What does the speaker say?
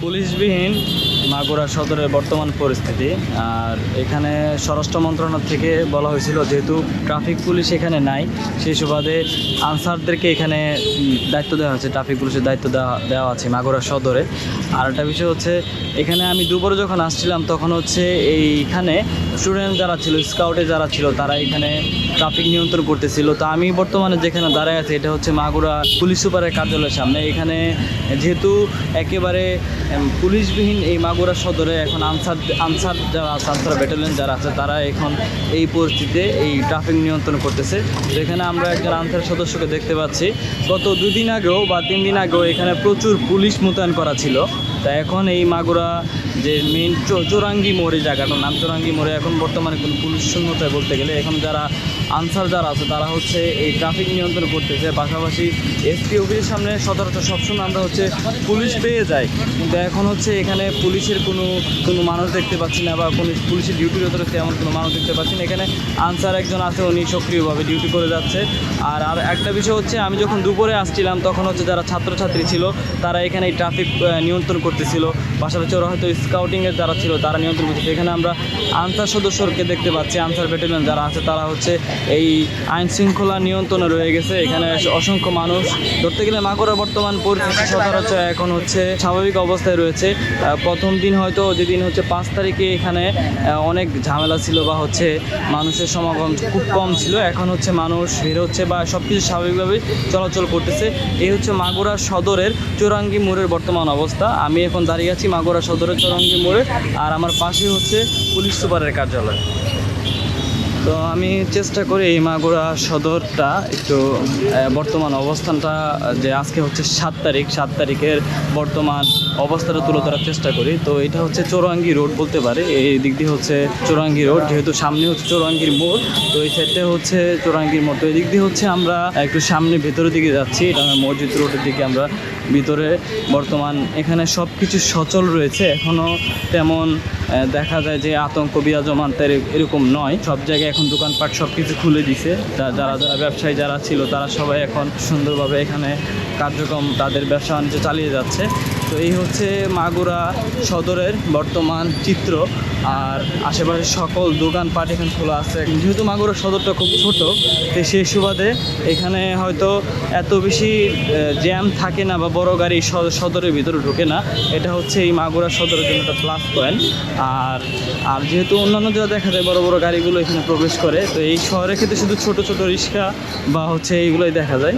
পুলিশবিহীন মাগুরা সদরের বর্তমান পরিস্থিতি। আর এখানে স্বরাষ্ট্র মন্ত্রণালয় থেকে বলা হয়েছিল, যেহেতু ট্রাফিক পুলিশ এখানে নাই, সেই সুবাদে আনসারদেরকে এখানে দায়িত্ব দেওয়া হচ্ছে, ট্রাফিক পুলিশের দায়িত্ব দেওয়া দেওয়া আছে মাগুরা সদরে। আর একটা বিষয় হচ্ছে, এখানে আমি দুপুরে যখন আসছিলাম, তখন হচ্ছে এইখানে স্টুডেন্ট যারা ছিল, স্কাউটে যারা ছিল, তারা এখানে ট্রাফিক নিয়ন্ত্রণ করতেছিল। তো আমি বর্তমানে যেখানে দাঁড়ায় আছি, এটা হচ্ছে মাগুরা পুলিশ সুপারের কার্যালয়ের সামনে। এখানে যেহেতু একেবারে পুলিশবিহীন এই মাগুরা সদরে এখন আনসার আনসার যারা আছে, আনসার ব্যাটালিয়ন যারা আছে, তারা এখন এই পরিস্থিতিতে এই ট্রাফিক নিয়ন্ত্রণ করতেছে। যেখানে আমরা একজন আনসার সদস্যকে দেখতে পাচ্ছি। গত দুদিন আগেও বা তিন দিন আগেও এখানে প্রচুর পুলিশ মোতায়েন করা ছিল। তা এখন এই মাগুরা যে মেন চোরাঙ্গি মোড়ে জায়গাটার নাম চোরাঙ্গি মোড়ে এখন বর্তমানে কোনো পুলিশ শূন্যতায় বলতে গেলে এখন যারা আনসার যারা আছে, তারা হচ্ছে এই ট্রাফিক নিয়ন্ত্রণ করতেছে। পাশাপাশি এসপি অফিসের সামনে সচরাচর সবসময় আমরা হচ্ছে পুলিশ পেয়ে যাই। কিন্তু এখন হচ্ছে এখানে পুলিশের কোনো কোনো মানুষ দেখতে পাচ্ছি না বা কোনো পুলিশের ডিউটির ডিউটিরত তেমন কোনো মানুষ দেখতে পাচ্ছি না। এখানে আনসার একজন আছে, উনি সক্রিয়ভাবে ডিউটি করে যাচ্ছে। আর আর একটা বিষয় হচ্ছে, আমি যখন দুপুরে আসছিলাম, তখন হচ্ছে যারা ছাত্রছাত্রী ছিল, তারা এখানে এই ট্রাফিক নিয়ন্ত্রণ করতেছিল। পাশাপাশি ওরা হয়তো স্কাউটিংয়ের যারা ছিল, তারা নিয়ন্ত্রণ করতেছে এখানে আমরা আনসার সদস্যকে দেখতে পাচ্ছি, আনসার ব্যাটালিয়ন যারা আছে, তারা হচ্ছে এই আইন শৃঙ্খলা নিয়ন্ত্রণে রয়ে গেছে। এখানে অসংখ্য মানুষ। ধরতে গেলে মাগুরা বর্তমান পরিস্থিতি সচরাচর এখন হচ্ছে স্বাভাবিক অবস্থায় রয়েছে। প্রথম দিন হয়তো যেদিন হচ্ছে পাঁচ তারিখে এখানে অনেক ঝামেলা ছিল বা হচ্ছে মানুষের সমাগম খুব কম ছিল। এখন হচ্ছে মানুষ বের হচ্ছে বা সব কিছু স্বাভাবিকভাবে চলাচল করতেছে। এই হচ্ছে মাগুরা সদরের চৌরাঙ্গি মোড়ের বর্তমান অবস্থা। আমি এখন দাঁড়িয়ে আছি মাগুরা সদরের চরঙ্গি মোড়ে আর আমার পাশে হচ্ছে পুলিশ সুপারের কার্যালয়। তো আমি চেষ্টা করি এই মাগুরা সদরটা একটু বর্তমান অবস্থানটা, যে আজকে হচ্ছে সাত তারিখ, সাত তারিখের বর্তমান অবস্থাটা তুলে ধরার চেষ্টা করি। তো এটা হচ্ছে চৌরাঙ্গি রোড বলতে পারে। এই দিক দিয়ে হচ্ছে চৌরাঙ্গি রোড, যেহেতু সামনে হচ্ছে চৌরাঙ্গির মোড়, তো এই সাইডটা হচ্ছে চৌরাঙ্গির মোড়। তো এই দিক দিয়ে হচ্ছে আমরা একটু সামনে ভেতরের দিকে যাচ্ছি। এটা মসজিদ রোডের দিকে আমরা ভিতরে বর্তমান এখানে সব কিছু সচল রয়েছে। এখনও তেমন দেখা যায় যে আতঙ্ক, বিরাজমান তার এরকম নয়। সব জায়গায় এখন দোকানপাট সব কিছু খুলে দিছে। যারা যারা ব্যবসায়ী যারা ছিল, তারা সবাই এখন সুন্দরভাবে এখানে কার্যক্রম তাদের ব্যবসা বাণিজ্য চালিয়ে যাচ্ছে। তো এই হচ্ছে মাগুরা সদরের বর্তমান চিত্র, আর আশেপাশে সকল দোকানপাট এখানে খোলা আছে। যেহেতু মাগুরা সদরটা খুব ছোট, তো সেই সুবাদে এখানে হয়তো এত বেশি জ্যাম থাকে না বা বড় গাড়ি সদরের ভিতরে ঢোকে না। এটা হচ্ছে এই মাগুরা সদরের জন্য একটা প্লাস পয়েন্ট আর আর যেহেতু অন্যান্য জায়গা দেখা যায় বড় বড় গাড়িগুলো এখানে প্রবেশ করে, তো এই শহরের ক্ষেত্রে শুধু ছোট ছোট রিক্সা বা হচ্ছে এইগুলোই দেখা যায়।